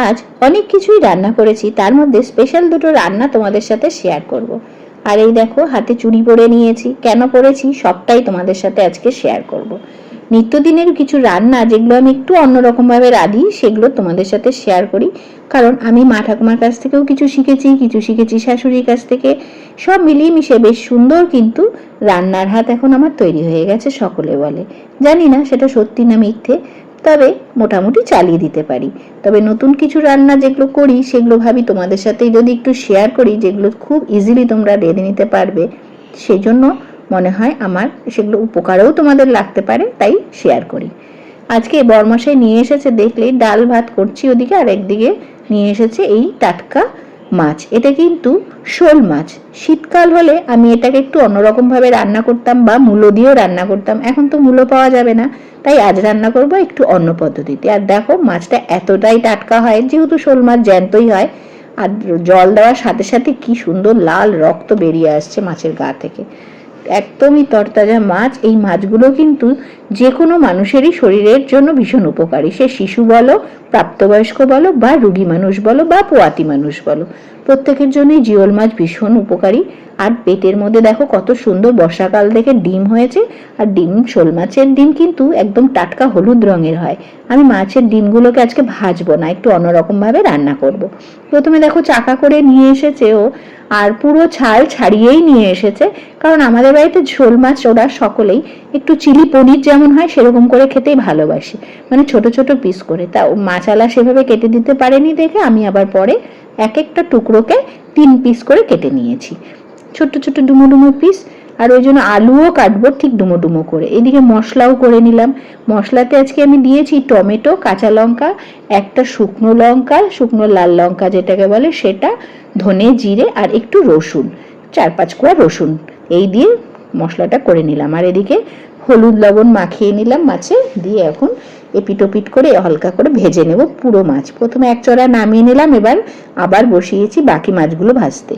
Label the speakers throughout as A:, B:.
A: আজ অনেক কিছুই রান্না করেছি, তার মধ্যে স্পেশাল দুটো রান্না তোমাদের সাথে শেয়ার করব। আর এই দেখো, হাতে চুড়ি পরে নিয়েছি, কেন পরেছি সবটাই তোমাদের সাথে আজকে শেয়ার করব। নিত্যদিনের কিছু রান্না যেগুলো আমি একটু অন্যরকমভাবে রাঁধি, সেগুলো তোমাদের সাথে শেয়ার করি কারণ আমি মা ঠাকুমার কাছ থেকেও কিছু শিখেছি কিছু শিখেছি শাশুড়ির কাছ থেকে সব মিলিয়ে মিশে বেশ সুন্দর কিন্তু রান্নার হাত এখন আমার তৈরি হয়ে গেছে, সকলে বলে জানি না সেটা সত্যি না মিথ্যে তবে মোটামুটি চালিয়ে দিতে পারি। তবে নতুন কিছু রান্না যেগুলো করি, সেগুলো ভাবি তোমাদের সাথে যদি একটু শেয়ার করি, যেগুলো খুব ইজিলি তোমরা রেঁধে নিতে পারবে, সেজন্য মনে হয় আমার সেগুলো উপকারেও তোমাদের লাগতে পারে, তাই শেয়ার করি। আজকে বরমশাই নিয়ে এসেছে দেখলে, ডাল ভাত করছি ওদিকে, আর একদিকে নিয়ে এসেছে এই টাটকা মাছ, এটা কিন্তু শোল মাছ। শীতকাল হলে আমি এটাকে একটু অন্যরকমভাবে রান্না করতাম বা মূলো দিয়েও রান্না করতাম। এখন তো মূলো পাওয়া যাবে না। তাই আজ রান্না করব একটু অন্য পদ্ধতিতে। আর দেখো, মাছটা এতটাই টাটকা হয়, যেহেতু শোল মাছ জ্যান্তই হয়, আর জল দেওয়ার সাথে সাথে কি সুন্দর লাল রক্ত বেরিয়ে আসছে মাছের গা থেকে। একদমই তরতাজা মাছ, এই মাছগুলো কিন্তু যে কোনো মানুষেরই শরীরের জন্য ভীষণ উপকারী। সে শিশু বলো, প্রাপ্তবয়স্ক বলো, বা রুগী মানুষ বলো, বা পোয়াতি মানুষ বলো। প্রত্যেকের জন্যই জিওল মাছ ভীষণ উপকারী। আর পেটের মধ্যে দেখো কত সুন্দর বর্ষাকাল থেকে ডিম হয়েছে। আর ডিম, শোল মাছের ডিম কিন্তু একদম টাটকা হলুদ রঙের হয়। আমি মাছের ডিমগুলোকে আজকে ভাজবো না, একটু অন্যরকমভাবে রান্না করব। প্রথমে দেখো চাকা করে নিয়ে এসেছে ও, আর পুরো ছাল ছাড়িয়েই নিয়ে এসেছে। কারণ আমাদের বাড়িতে ঝোল মাছ ওরা সকলেই একটু চিলি পনির যেমন হয় সেরকম করে খেতেই ভালোবাসি। মানে ছোট ছোট পিস করে। তা মাছালা সেভাবে কেটে দিতে পারেনি দেখে আমি আবার পরে এক একটা টুকরোকে তিন পিস করে কেটে নিয়েছি। ছোট্ট ছোট্ট ডুমো ডুমো পিস আর ওই জন্য আলুও কাটবো ঠিক ডুমো ডুমো করে। এদিকে মশলাও করে নিলাম। মশলাতে আজকে আমি দিয়েছি টমেটো, কাঁচা লঙ্কা, একটা শুকনো লঙ্কা, শুকনো লাল লঙ্কা যেটাকে বলে সেটা, ধনে জিরে আর একটু রসুন, চার পাঁচ কোয়া রসুন। এই দিয়ে মশলাটা করে নিলাম। আর এদিকে হলুদ লবণ মাখিয়ে নিলাম মাছে, দিয়ে এখন এপিটোপিট করে হালকা করে ভেজে নেব পুরো মাছ। প্রথমে এক চড়া নামিয়ে নিলাম, এবার আবার বসিয়েছি বাকি মাছগুলো ভাজতে।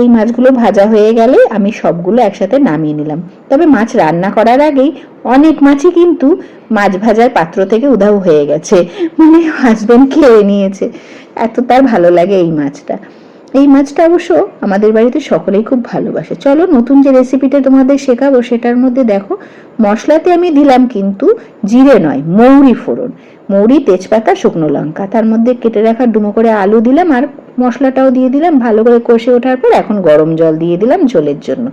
A: এই মাছগুলো ভাজা হয়ে গেলে আমি সবগুলো একসাথে নামিয়ে নিলাম। তবে মাছ রান্না করার আগেই অনেক মাছই কিন্তু মাছ ভাজার পাত্র থেকে উধাও হয়ে গেছে। মানে হাজবেন্ড খেয়ে নিয়েছে। এত তার ভালো লাগে এই মাছটা। এই মাছটা অবশ্য আমাদের বাড়িতে সকলেই খুব ভালোবাসে। চলো নতুন যে রেসিপিটা তোমাদের শেখাবো, সেটার মধ্যে দেখো, মশলাতে আমি দিলাম কিন্তু জিরে নয়, মৌরি ফোড়ন। মৌরি, তেজপাতা, শুকনো লঙ্কা। তার মধ্যে কেটে রাখা ডুমো করে আলু দিলাম আর মশলাটাও দিয়ে দিলাম, ভালো করে কষে ওঠার পর এখন গরম জল দিয়ে দিলাম ঝোলের জন্য।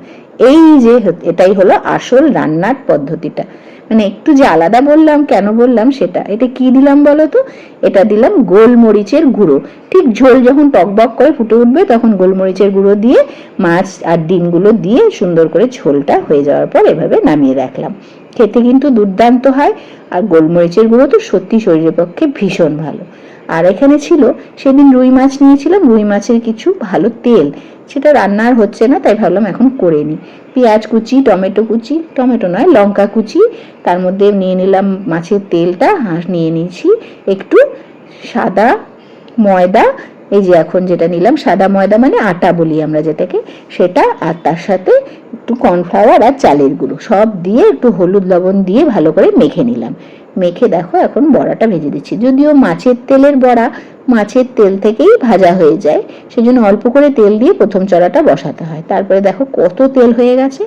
A: এই যে এটাই হলো আসল রান্নার পদ্ধতিটা। মানে একটু যে আলাদা বললাম, কেন বললাম সেটা? এটা কি দিলাম বলো তো? এটা দিলাম গোলমরিচের গুঁড়ো। ঠিক ঝোল যখন টকবক করে ফুটে উঠবে, তখন গোলমরিচের গুঁড়ো দিয়ে মাছ আর ডিমগুলো দিয়ে সুন্দর করে ঝোলটা হয়ে যাওয়ার পর এভাবে নামিয়ে রাখলাম। খেতে কিন্তু দুর্দান্ত হয়, আর গোলমরিচের গুঁড়ো তো সত্যি শরীরের পক্ষে ভীষণ ভালো। আর এখানে ছিল, সেদিন রুই মাছ নিয়েছিলাম, রুই মাছের কিছু ভালো তেল। সেটা রান্না আর হচ্ছে না, তাই ভাবলাম এখন করে নিই। পেঁয়াজ কুচি, টমেটো কুচি, টমেটো নয়, লঙ্কা কুচি, তার মধ্যে নিয়ে নিলাম মাছের তেলটা হাঁস নিয়ে নিয়েছি একটু সাদা ময়দা। এই যে এখন যেটা নিলাম, সাদা ময়দা মানে আটা বলি আমরা যেটাকে, সেটা আর তার সাথে একটু কর্নফ্লাওয়ার আর চালের গুঁড়ো, সব দিয়ে একটু হলুদ লবণ দিয়ে ভালো করে মেখে নিলাম। মেখে দেখো, এখন বড়াটা ভেজে দিচ্ছি। যদিও মাছের তেলের বড়া, মাছের তেল থেকেই ভাজা হয়ে যায়, সেজন্য অল্প করে তেল দিয়ে প্রথম চড়াটা বসাতে হয়। তারপরে দেখো কত তেল হয়ে গেছে,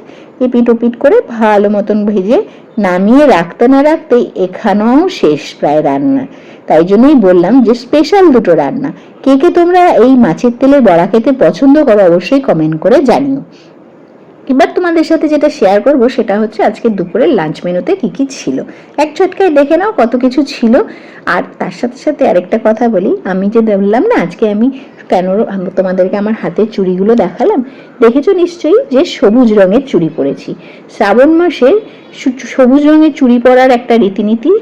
A: এপিট ওপিট করে ভালো মতন ভেজে নামিয়ে রাখতে না রাখতেই এখানেও শেষ প্রায় রান্না। তাই জন্যই বললাম যে স্পেশাল দুটো রান্না। কে কে তোমরা এই মাছের তেলের বড়া খেতে পছন্দ করো অবশ্যই কমেন্ট করে জানিও। এবার তোমাদের সাথে যেটা শেয়ার করব সেটা হচ্ছে আজকে দুপুরের লাঞ্চ মেনুতে কি কি ছিল। এক ছটকায় দেখে নাও কত কিছু ছিল। আর তার সাথে সাথে আরেকটা কথা বলি। আমি যে বললাম না, আজকে আমি কেন তোমাদেরকে আমার হাতের চুড়িগুলো দেখালাম, দেখেছ নিশ্চয়ই? যে সবুজ রঙের চুড়ি পরেছি। শ্রাবণ মাসে সবুজ রঙের চুড়ি পরার একটা রীতিনীতি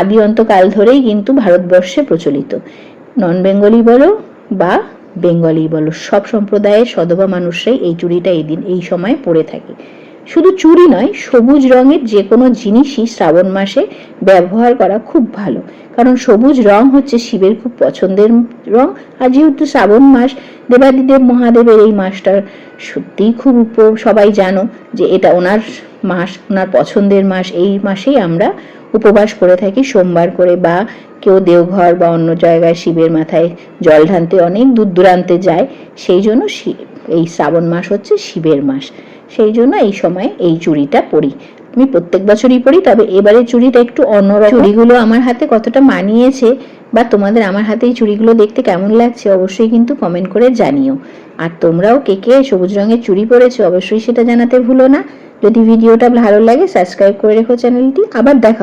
A: আদি অন্তকাল ধরেই কিন্তু ভারতবর্ষে প্রচলিত। নন বেঙ্গলি বলো বা বেঙ্গলি বলো, সব সম্প্রদায়ের সদবা মানুষরাই এই চুড়িটা এই দিন, এই সময় পরে থাকে। শুধু চুড়ি নয়, সবুজ রঙের যে কোনো জিনিসই শ্রাবণ মাসে ব্যবহার করা খুব ভালো। কারণ সবুজ রং হচ্ছে শিবের খুব পছন্দের রং, আর যেহেতু শ্রাবণ মাস, দেবাদিদেব মহাদেবের এই মাসটা সত্যিই খুব সবাই জানো যে এটা ওনার মাস, ওনার পছন্দের মাস, এই মাসেই আমরা উপবাস করে থাকি, সোমবার করে বা কেউ দেওঘর বা অন্য জায়গায় শিবের মাথায় জল ঢানতে অনেক দূর দূরান্তে যায়, সেই জন্য এই শ্রাবণ মাস হচ্ছে শিবের মাস। সেই জন্য এই সময় এই চুড়িটা পরি। আমি প্রত্যেক বছরই পরি, তবে এবারে চুড়িটা একটু অন্যরকম। চুড়িগুলো আমার হাতে কতটা মানিয়েছে বা তোমাদের আমার হাতে এই চুড়িগুলো দেখতে কেমন লাগছে অবশ্যই কিন্তু কমেন্ট করে জানিও। আর তোমরাও কে কে সবুজ রঙের চুড়ি পরেছো অবশ্যই সেটা জানাতে ভুলো না। যদি ভিডিওটা ভালো লাগে সাবস্ক্রাইব করে রেখো চ্যানেলটি। আবার দেখা